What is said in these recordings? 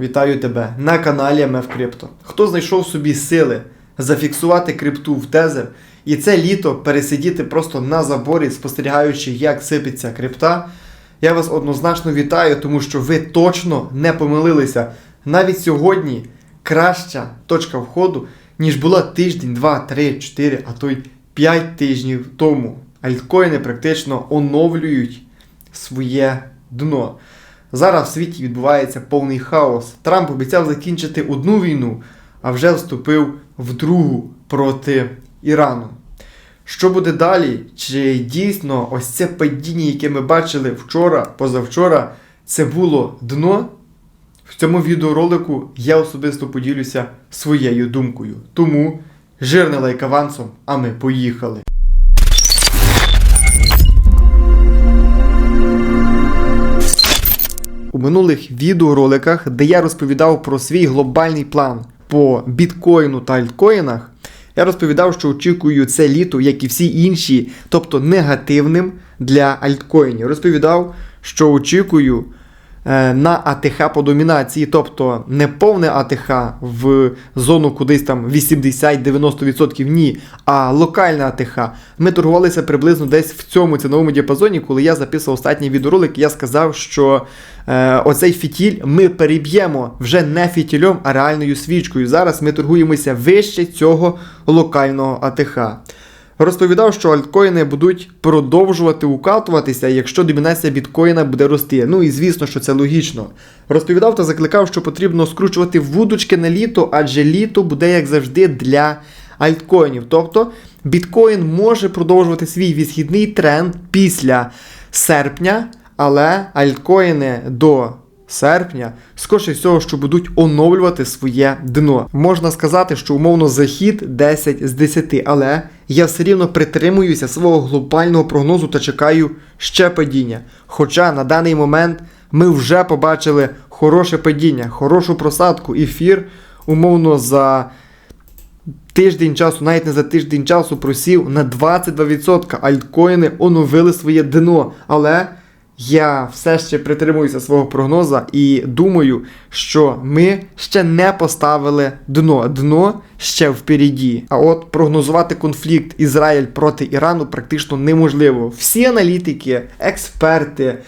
Вітаю тебе на каналі МФ Крипто. Хто знайшов собі сили зафіксувати крипту в тезер і це літо пересидіти просто на заборі, спостерігаючи, як сипеться крипта, я вас однозначно вітаю, тому що ви точно не помилилися. Навіть сьогодні краща точка входу, ніж була тиждень, два, три, чотири, а то й п'ять тижнів тому. Альткоїни практично оновлюють своє дно. Зараз в світі відбувається повний хаос. Трамп обіцяв закінчити одну війну, а вже вступив в другу проти Ірану. Що буде далі? Чи дійсно ось це падіння, яке ми бачили вчора, позавчора, це було дно? В цьому відеоролику я особисто поділюся своєю думкою. Тому жирний лайк авансом, а ми поїхали. Минулих відеороликах, де я розповідав про свій глобальний план по біткоїну та альткоїнах, я розповідав, що очікую це літо, як і всі інші, тобто негативним для альткоїнів. Розповідав, що очікую на АТХ по домінації, тобто не повне АТХ в зону кудись там 80-90%, ні, а локальне АТХ. Ми торгувалися приблизно десь в цьому ціновому діапазоні, коли я записував останній відеоролик, я сказав, що е, оцей фітіль ми переб'ємо вже не фітільом, а реальною свічкою. Зараз ми торгуємося вище цього локального АТХ. Розповідав, що альткоїни будуть продовжувати укатуватися, якщо домінація біткоїна буде рости. Ну і звісно, що це логічно. Розповідав та закликав, що потрібно скручувати вудочки на літо, адже літо буде, як завжди, для альткоїнів. Тобто біткоін може продовжувати свій відхідний тренд після серпня, але альткоїни до серпня, скоріше всього, що будуть оновлювати своє дно. Можна сказати, що умовно захід 10 з 10, але я все рівно притримуюся свого глобального прогнозу та чекаю ще падіння. Хоча на даний момент ми вже побачили хороше падіння, хорошу просадку, ефір умовно за. Тиждень часу, навіть не за тиждень часу просів на 22%. Альткоїни оновили своє дно. Але я все ще притримуюся свого прогноза і думаю, що ми ще не поставили дно. Дно ще впереді. А от прогнозувати конфлікт Ізраїль проти Ірану практично неможливо. Всі аналітики, експерти.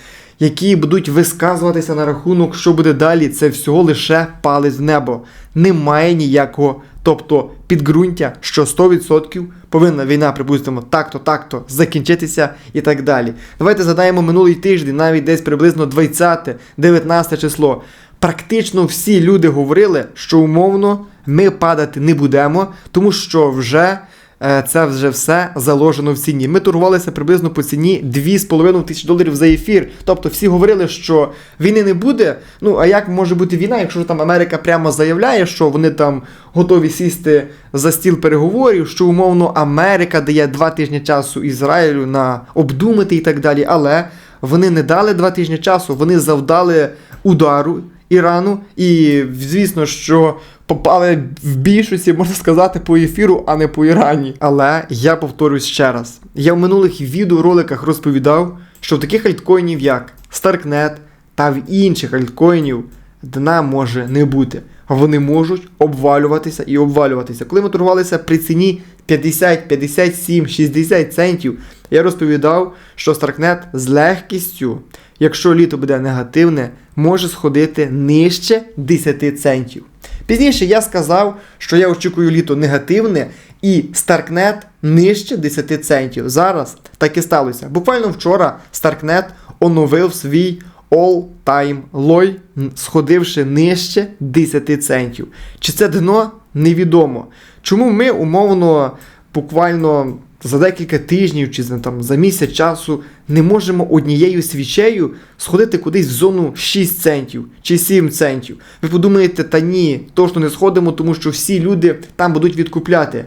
Які будуть висказуватися на рахунок, що буде далі, це всього лише палець в небо. Немає ніякого, тобто підґрунтя, що 100% повинна війна, припустимо, так-то, так-то закінчитися і так далі. Давайте згадаємо минулий тиждень, навіть десь приблизно 20-19 число. Практично всі люди говорили, що умовно ми падати не будемо, тому що вже. Е, Це вже все заложено в ціні. Ми торгувалися приблизно по ціні 2,5 тисячі доларів за ефір. Тобто всі говорили, що війни не буде. Ну а як може бути війна, якщо там Америка прямо заявляє, що вони там готові сісти за стіл переговорів, що умовно Америка дає два тижні часу Ізраїлю на обдумати і так далі. Але вони не дали два тижні часу, вони завдали удару Ірану, і звісно, що попали в більшості, можна сказати, по ефіру, а не по Ірані. Але я повторюсь ще раз: я в минулих відеороликах розповідав, що в таких альткоїнів, як Starknet та в інших альткоїнів дна може не бути. Вони можуть обвалюватися і обвалюватися. Коли ми торгувалися при ціні 50, 57, 60 центів, я розповідав, що Starknet з легкістю, якщо літо буде негативне, може сходити нижче 10 центів. Пізніше я сказав, що я очікую літо негативне і Starknet нижче 10 центів. Зараз так і сталося. Буквально вчора Starknet оновив свій all-time low, сходивши нижче 10 центів. Чи це дно? Невідомо. Чому ми умовно буквально за декілька тижнів чи там, за місяць часу не можемо однією свічею сходити кудись в зону 6 центів чи 7 центів. Ви подумаєте, та ні, точно не сходимо, тому що всі люди там будуть відкупляти.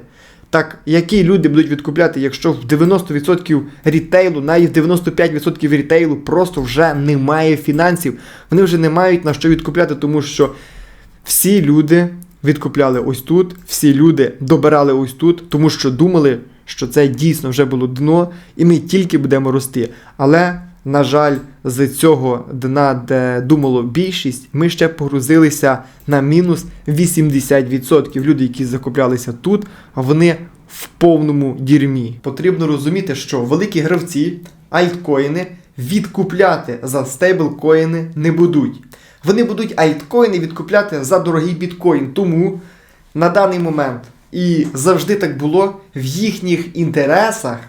Так, які люди будуть відкупляти, якщо в 90% рітейлу, навіть в 95% рітейлу просто вже немає фінансів, вони вже не мають на що відкупляти, тому що всі люди відкупляли ось тут, всі люди добирали ось тут, тому що думали, що це дійсно вже було дно, і ми тільки будемо рости. Але на жаль, з цього дна, де думало більшість, ми ще погрузилися на мінус 80%. Люди, які закуплялися тут, вони в повному дірмі. Потрібно розуміти, що великі гравці, альткоїни відкупляти за стейблкоїни не будуть. Вони будуть альткоїни відкупляти за дорогий біткоін. Тому на даний момент і завжди так було в їхніх інтересах,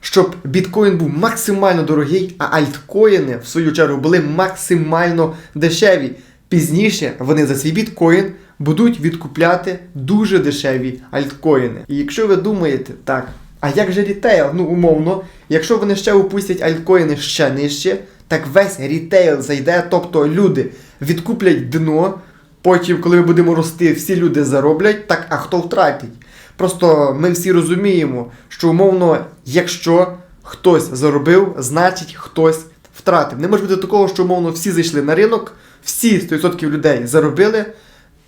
щоб біткоін був максимально дорогий, а альткоїни, в свою чергу, були максимально дешеві. Пізніше вони за свій біткоін будуть відкупляти дуже дешеві альткоїни. І якщо ви думаєте, так, а як же рітейл? Ну, умовно, якщо вони ще опустять альткоїни ще нижче, так весь рітейл зайде, тобто люди відкуплять дно, потім, коли ми будемо рости, всі люди зароблять, так а хто втратить? Просто ми всі розуміємо, що умовно, якщо хтось заробив, значить хтось втратив. Не може бути такого, що умовно всі зайшли на ринок, всі 100% людей заробили,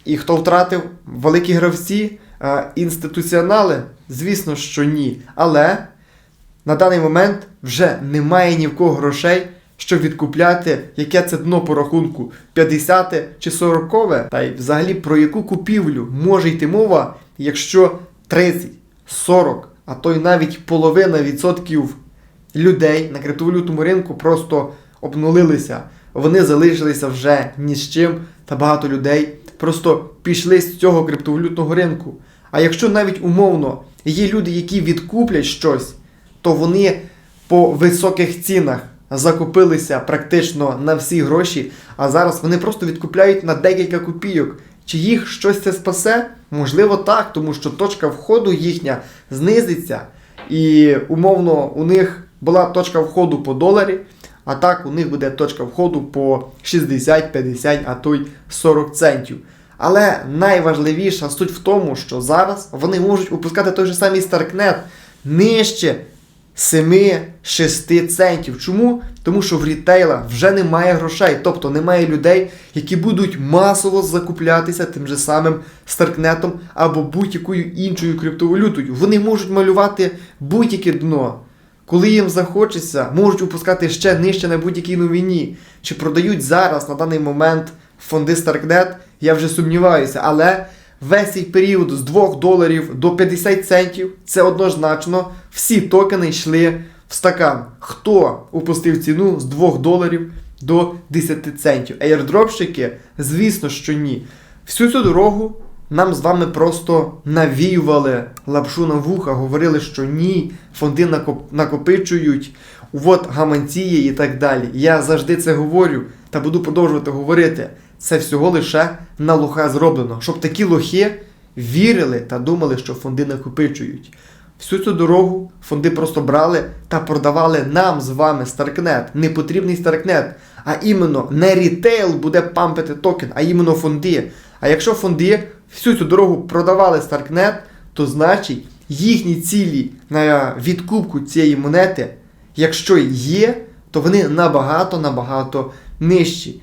і хто втратив великі гравці, е, інституціонали? Звісно, що ні. Але на даний момент вже немає ні в кого грошей, щоб відкупляти, яке це дно по рахунку 50 чи 40. Та й взагалі про яку купівлю може йти мова, якщо 30, 40, а то й навіть половина відсотків людей на криптовалютному ринку просто обнулилися. Вони залишилися вже ні з чим, та багато людей просто пішли з цього криптовалютного ринку. А якщо навіть умовно є люди, які відкуплять щось, то вони по високих цінах закупилися практично на всі гроші, а зараз вони просто відкупляють на декілька копійок. Чи їх щось це спасе? Можливо, так, тому що точка входу їхня знизиться, і умовно у них була точка входу по доларі, а так у них буде точка входу по 60, 50, а то й 40 центів. Але найважливіша суть в тому, що зараз вони можуть випускати той же самий Старкнет нижче 7-6 центів. Чому? Тому що в рітейла вже немає грошей, тобто немає людей, які будуть масово закуплятися тим же самим Старкнетом або будь-якою іншою криптовалютою. Вони можуть малювати будь-яке дно. Коли їм захочеться, можуть випускати ще нижче на будь-якій новині. Чи продають зараз на даний момент фонди Starknet, я вже сумніваюся, але весь цей період з 2 доларів до 50 центів це однозначно всі токени йшли в стакан. Хто упустив ціну з 2 доларів до 10 центів? Ейрдропщики? Звісно, що ні. Всю цю дорогу нам з вами просто навіювали лапшу на вуха, говорили, що ні, фонди накоп- накопичують, от гаманці і так далі. Я завжди це говорю та буду продовжувати говорити. Це всього лише на лоха зроблено, щоб такі лохи вірили та думали, що фонди накопичують. Всю цю дорогу фонди просто брали та продавали нам з вами Старкнет, непотрібний Старкнет. А іменно не рітейл буде пампити токен, а іменно фонди. А якщо фонди всю цю дорогу продавали Старкнет, то значить їхні цілі на відкупку цієї монети, якщо є, то вони набагато-набагато нижчі.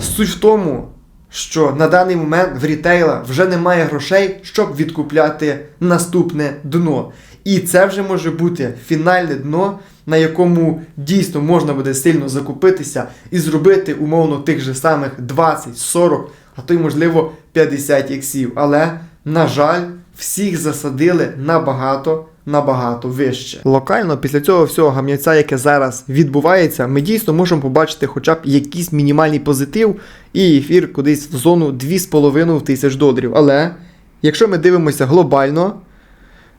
Суть в тому, що на даний момент в рітейла вже немає грошей, щоб відкупляти наступне дно. І це вже може бути фінальне дно, на якому дійсно можна буде сильно закупитися і зробити умовно тих же самих 20, 40, а то й можливо 50 іксів. Але, на жаль, всіх засадили набагато. Набагато вище. Локально після цього всього гамняця, яке зараз відбувається, ми дійсно можемо побачити хоча б якийсь мінімальний позитив і ефір кудись в зону 2,5 тисяч доларів. Але якщо ми дивимося глобально,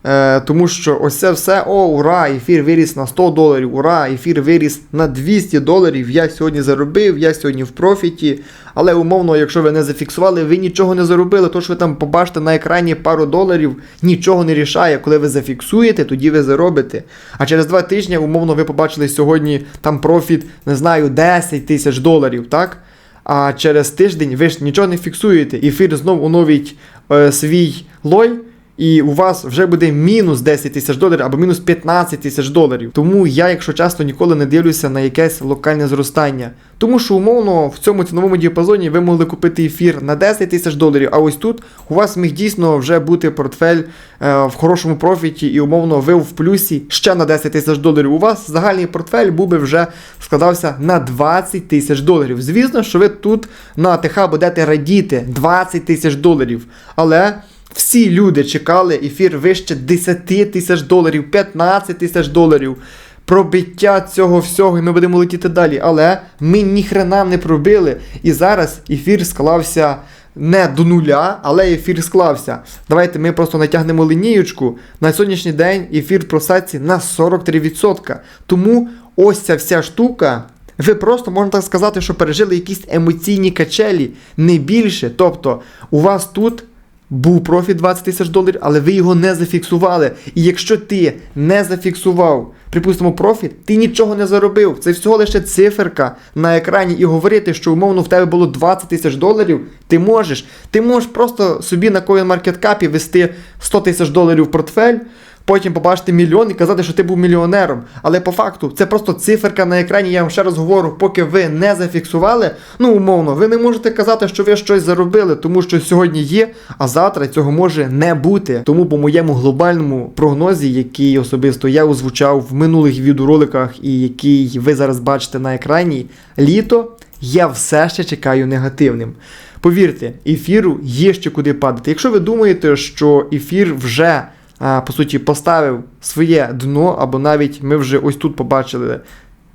Е, тому що ось це все, о, ура, ефір виріс на 100 доларів, ура, ефір виріс на 200 доларів. Я сьогодні заробив, я сьогодні в профіті. Але умовно, якщо ви не зафіксували, ви нічого не заробили. То, що ви там побачите на екрані пару доларів, нічого не рішає. Коли ви зафіксуєте, тоді ви заробите. А через два тижні, умовно, ви побачили сьогодні там профіт, не знаю, 10 тисяч доларів, так? А через тиждень ви ж нічого не фіксуєте. Ефір знов оновить е, свій лой. І у вас вже буде мінус 10 тисяч доларів або мінус 15 тисяч доларів. Тому я, якщо часто, ніколи не дивлюся на якесь локальне зростання. Тому що умовно в цьому ціновому діапазоні ви могли купити ефір на 10 тисяч доларів, а ось тут у вас міг дійсно вже бути портфель е, в хорошому профіті, і умовно ви в плюсі ще на 10 тисяч доларів. У вас загальний портфель був би вже складався на 20 тисяч доларів. Звісно, що ви тут на АТХ будете радіти 20 тисяч доларів. Але всі люди чекали ефір вище 10 тисяч доларів, 15 тисяч доларів. Пробиття цього всього, і ми будемо летіти далі. Але ми ніхрена не пробили. І зараз ефір склався не до нуля, але ефір склався. Давайте ми просто натягнемо лінієчку. На сьогоднішній день ефір в просадці на 43%. Тому ось ця вся штука. Ви просто можна так сказати, що пережили якісь емоційні качелі, не більше. Тобто, у вас тут був профіт 20 тисяч доларів, але ви його не зафіксували. І якщо ти не зафіксував, припустимо, профіт, ти нічого не заробив. Це всього лише циферка на екрані і говорити, що умовно в тебе було 20 тисяч доларів, ти можеш. Ти можеш просто собі на CoinMarketCap вести 100 тисяч доларів в портфель. Потім побачити мільйон і казати, що ти був мільйонером. Але по факту це просто циферка на екрані. Я вам ще раз говорю, поки ви не зафіксували, ну умовно, ви не можете казати, що ви щось заробили, тому що сьогодні є, а завтра цього може не бути. Тому по моєму глобальному прогнозі, який особисто я озвучав в минулих відеороликах і який ви зараз бачите на екрані, літо я все ще чекаю негативним. Повірте, ефіру є ще куди падати. Якщо ви думаєте, що ефір вже по суті, поставив своє дно, або навіть ми вже ось тут побачили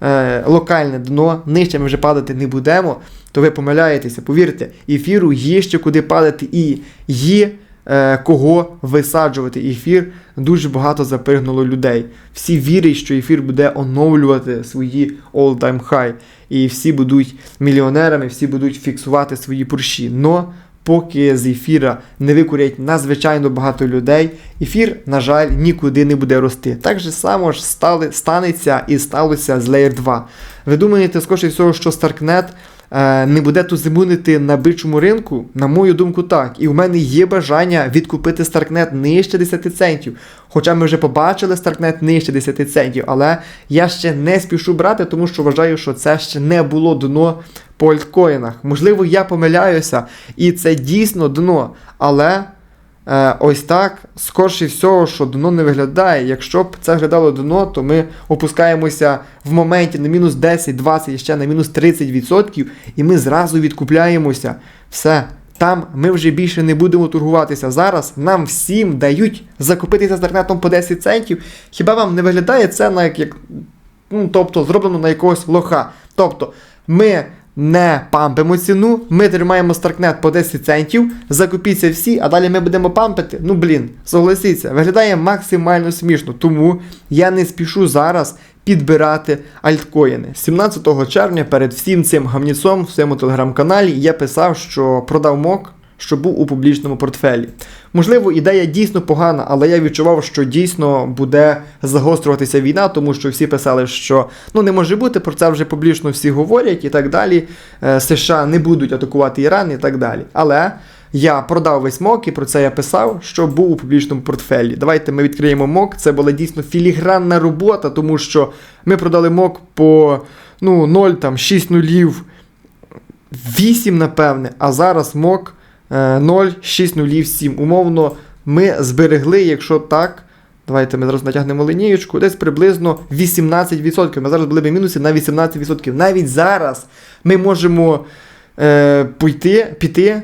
е, локальне дно, нижче ми вже падати не будемо, то ви помиляєтеся. Повірте, ефіру є ще куди падати і є е, кого висаджувати. Ефір дуже багато запригнуло людей. Всі вірять, що ефір буде оновлювати свої all-time high. І всі будуть мільйонерами, всі будуть фіксувати свої порші. Но поки з ефіра не викурять надзвичайно багато людей, ефір, на жаль, нікуди не буде рости. Так же само ж стали, станеться і сталося з Layer 2. Ви думаєте, скоріше всього, що Starknet не буде тут зимунити на бичому ринку? На мою думку, так. І в мене є бажання відкупити Старкнет нижче 10 центів. Хоча ми вже побачили Старкнет нижче 10 центів, але я ще не спішу брати, тому що вважаю, що це ще не було дно по альткоїнах. Можливо, я помиляюся, і це дійсно дно. Але е, ось так, скорше всього, що дно не виглядає. Якщо б це виглядало дно, то ми опускаємося в моменті на мінус 10, 20 ще на мінус 30%, і ми зразу відкупляємося. Все. Там ми вже більше не будемо торгуватися. Зараз нам всім дають закупитися з по 10 центів. Хіба вам не виглядає це на як, як ну, тобто, зроблено на якогось лоха? Тобто, ми не пампимо ціну, ми тримаємо Старкнет по 10 центів, закупіться всі, а далі ми будемо пампити. Ну блін, согласіться, виглядає максимально смішно, тому я не спішу зараз підбирати альткоїни. 17 червня перед всім цим гамніцом в своєму телеграм-каналі я писав, що продав мок. Що був у публічному портфелі. Можливо, ідея дійсно погана, але я відчував, що дійсно буде загострюватися війна, тому що всі писали, що ну не може бути, про це вже публічно всі говорять і так далі. Е, США не будуть атакувати Іран і так далі. Але я продав весь мок і про це я писав, що був у публічному портфелі. Давайте ми відкриємо мок. Це була дійсно філігранна робота, тому що ми продали мок по ну, 0, там, 6 нулів, 8, напевне, а зараз мок. 0,607. Умовно, ми зберегли, якщо так. Давайте ми зараз натягнемо лінієчку, десь приблизно 18%. Ми зараз були б мінусі на 18%. Навіть зараз ми можемо е, піти, піти,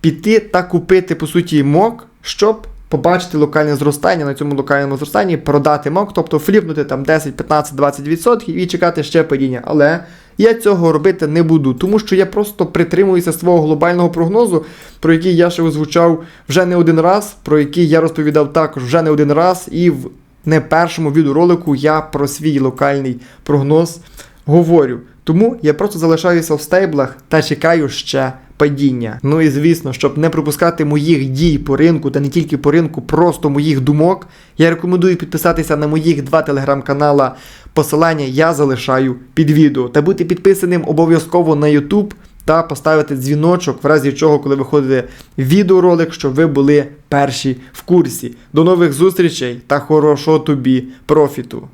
піти та купити, по суті, мок, щоб побачити локальне зростання на цьому локальному зростанні, продати мок, тобто фліпнути там 10, 15, 20% і чекати ще падіння. Але я цього робити не буду, тому що я просто притримуюся свого глобального прогнозу, про який я ще озвучав вже не один раз, про який я розповідав також вже не один раз, і в не першому відеоролику я про свій локальний прогноз говорю. Тому я просто залишаюся в стейблах та чекаю ще падіння. Ну і звісно, щоб не пропускати моїх дій по ринку, та не тільки по ринку, просто моїх думок, я рекомендую підписатися на моїх два телеграм-канала. Посилання я залишаю під відео. Та бути підписаним обов'язково на YouTube та поставити дзвіночок, в разі чого, коли виходить відеоролик, щоб ви були перші в курсі. До нових зустрічей та хорошого тобі профіту!